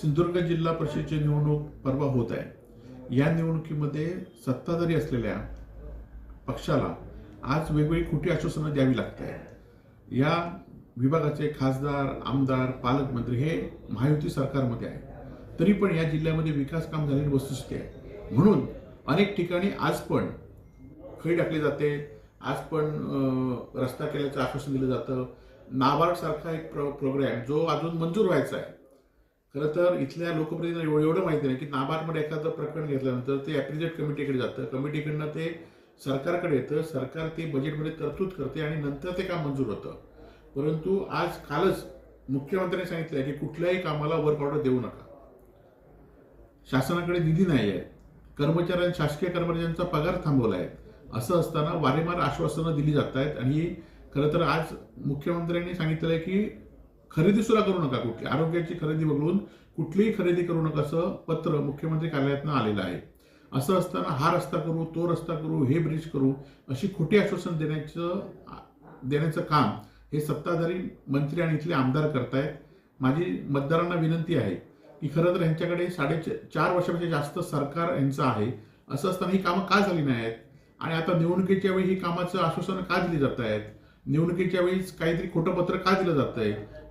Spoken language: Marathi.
सिंधुदुर्ग जिल्हा परिषदेची निवडणूक परवा होत आहे. या निवडणुकीमध्ये सत्ताधारी असलेल्या पक्षाला आज वेगवेगळी खोटी आश्वासनं द्यावी लागत आहे. या विभागाचे खासदार आमदार पालकमंत्री हे महायुती सरकारमध्ये आहे. तरी पण या जिल्ह्यामध्ये विकास काम झालेली वस्तुस्थिती आहे. म्हणून अनेक ठिकाणी आज पण खळी टाकली जाते. आज पण रस्ता केल्याचं आश्वासन दिलं जातं. नाबार्डसारखा एक प्रो प्रोग्रॅम जो अजून मंजूर व्हायचा आहे खरं तर इथल्या लोकप्रतिनिधींना एवढं एवढं माहिती नाही की नाबार्डमध्ये एखादं प्रकरण घेतल्यानंतर ते ॲप्रिजेट कमिटीकडे जातं. कमिटीकडनं ते सरकारकडे येतं. सरकार ते बजेटमध्ये तरतूद करते आणि नंतर ते काम मंजूर होतं. परंतु आज कालच मुख्यमंत्र्यांनी सांगितलं की कुठल्याही कामाला वर्क ऑर्डर देऊ नका. शासनाकडे निधी नाही आहे. कर्मचाऱ्यां शासकीय कर्मचाऱ्यांचा पगार थांबवला आहे असं असताना वारंवार आश्वासनं दिली जात आहेत आणि खरं तर आज मुख्यमंत्र्यांनी सांगितलं आहे की खरेदी सुद्धा करू नका कुठली. आरोग्याची खरेदी वगळून कुठलीही खरेदी करू नका असं पत्र मुख्यमंत्री कार्यालयातनं आलेलं आहे. असं असताना हा रस्ता करू तो रस्ता करू हे ब्रिज करू अशी खोटी आश्वासन देण्याचं देण्याचं काम हे सत्ताधारी मंत्री आणि इथले आमदार करतायत. माझी मतदारांना विनंती आहे की खरं तर यांच्याकडे साडे चार वर्षापेक्षा जास्त सरकार यांचं आहे. असं असताना ही कामं का झाली नाही आहेत आणि आता निवडणुकीच्या वेळी ही कामाचं आश्वासनं का दिली जात आहेत निवडणुकीच्या वेळीच काहीतरी खोटं पत्र का दिलं जात आहे